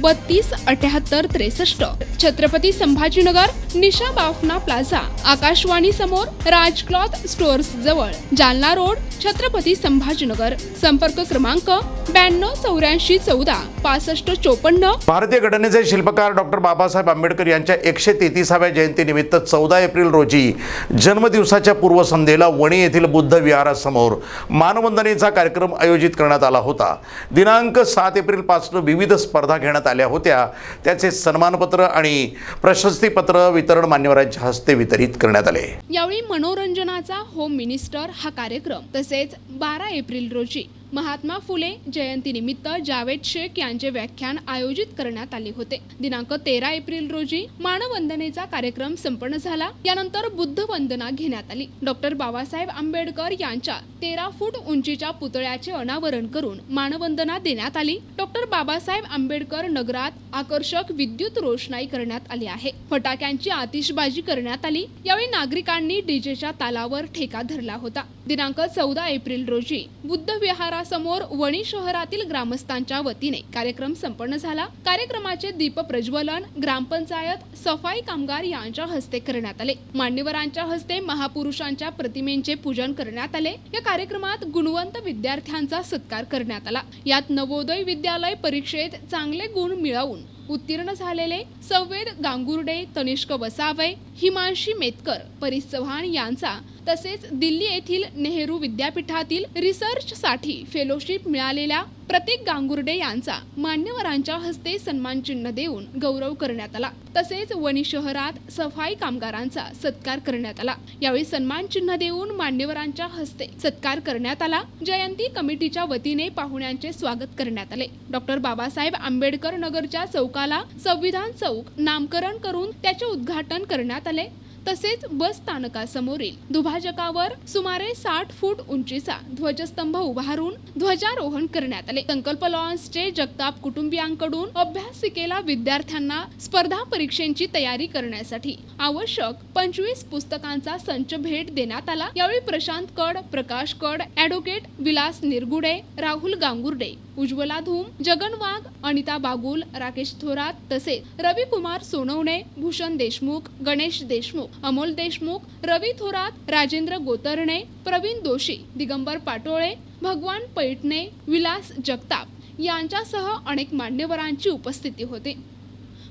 बत्तीस अठ्याहत्तर त्रेसष्ट. छत्रपती संभाजीनगर निशा बाफना प्लाझा. आकाशवाणी समोर राज क्लॉथ स्टोअर्स जवळ. जालना रोड छत्रपती संभाजीनगर. संपर्क क्रमांक ब्याण्णव चौऱ्याऐंशी चौदा पासष्ट चोपन्न. भारतीय घटनेचे शिल्पकार डॉक्टर बाबासाहेब आंबेडकर यांच्या एकशे तेहतीसाव्या जयंतीनिमित्त चौदा एप्रिल रोजी जन्मदिवसाच्या पूर्वसंध्येला वणी येथील बुद्ध विहारासमोर मानवंदनेचा कार्यक्रम आयोजित करण्यात आला होता. दिनांक सात एप्रिलपासून विविध स्पर्धा घेण्यात आल्या होत्या. त्याचे सन्मानपत्र आणि प्रशस्तीपत्र वितरण मान्यवरांच्या हस्ते वितरित करण्यात आले. यावेळी मनोरंजनाचा होम मिनिस्टर हा कार्यक्रम तसेच बारा एप्रिल रोजी महात्मा फुले जयंतीनिमित्त जावेद शेख यांचे व्याख्यान आयोजित करण्यात आले होते. दिनांक तेरा एप्रिल रोजी मानवंदनेचा कार्यक्रम संपन्न झाला. यानंतर बुद्ध वंदना घेण्यात आली. डॉक्टर बाबासाहेब आंबेडकर यांच्या तेरा फूट उंचीच्या पुतळ्याचे अनावरण करून मानवंदना देण्यात आली. डॉक्टर बाबासाहेब आंबेडकर नगरात आकर्षक विद्युत रोषणाई करण्यात आली आहे. फटाक्यांची आतिषबाजी करण्यात आली. यावेळी नागरिकांनी डीजेच्या तालावर ठेका धरला होता. दिनांक चौदा एप्रिल रोजी बुद्ध विहारासमोर वणी शहरातील ग्रामस्थांच्या वतीने कार्यक्रम संपन्न झाला. कार्यक्रमाचे दीप प्रज्वलन ग्रामपंचायत सफाई कामगार यांच्या हस्ते करण्यात आले. मान्यवरांच्या हस्ते महापुरुषांच्या प्रतिमेंचे पूजन करण्यात आले. या कार्यक्रमात गुणवंत विद्यार्थ्यांचा सत्कार करण्यात आला. यात नवोदय विद्यालय परीक्षेत चांगले गुण मिळवून उत्तीर्ण झालेले संवेद गांगुर्डे तनिष्क वसावे हिमांशी मेतकर परीस चव्हाण यांचा तसेच दिल्ली येथील नेहरू विद्यापीठातील रिसर्चसाठी फेलोशिप मिळालेल्या प्रतीक गांगुर्डे यांचा मान्यवरांच्या हस्ते सन्मान चिन्ह देऊन गौरव करण्यात आला. तसेच वणी शहरात सफाई कामगारांचा सत्कार करण्यात आला. यावेळी सन्मान चिन्ह देऊन मान्यवरांच्या हस्ते सत्कार करण्यात आला. जयंती कमिटीच्या वतीने पाहुण्यांचे स्वागत करण्यात आले. डॉक्टर बाबासाहेब आंबेडकर नगरच्या चौकाला संविधान चौक नामकरण करून त्याचे उद्घाटन करण्यात आले. तसेच बस स्थानकासमोरील दुभाजकावर सुमारे साठ फूट उंचीचा ध्वजस्तंभ उभारून ध्वजारोहण करण्यात आले. संकल्प लॉन्सचे जगताप कुटुंबियांकडून अभ्यासिकेला विद्यार्थ्यांना स्पर्धा परीक्षेची तयारी करण्यासाठी आवश्यक पंचवीस पुस्तकांचा संच भेट देण्यात आला. यावेळी प्रशांत कड प्रकाश कड ॲडव्होकेट विलास निरगुडे राहुल गांगुर्डे उज्ज्वला धूम जगन वाघ अनिता बागुल राकेश थोरात तसेच रविकुमार सोनवणे भूषण देशमुख गणेश देशमुख अमोल देशमुख रवी थोरात राजेंद्र गोतरणे प्रवीण दोशी दिगंबर पाटोळे भगवान पैठणे विलास जगताप यांच्यासह अनेक मान्यवरांची उपस्थिती होती.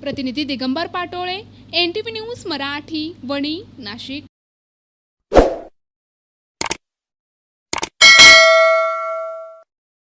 प्रतिनिधी Digambar Patole N T V news Marathi Wani Nashik.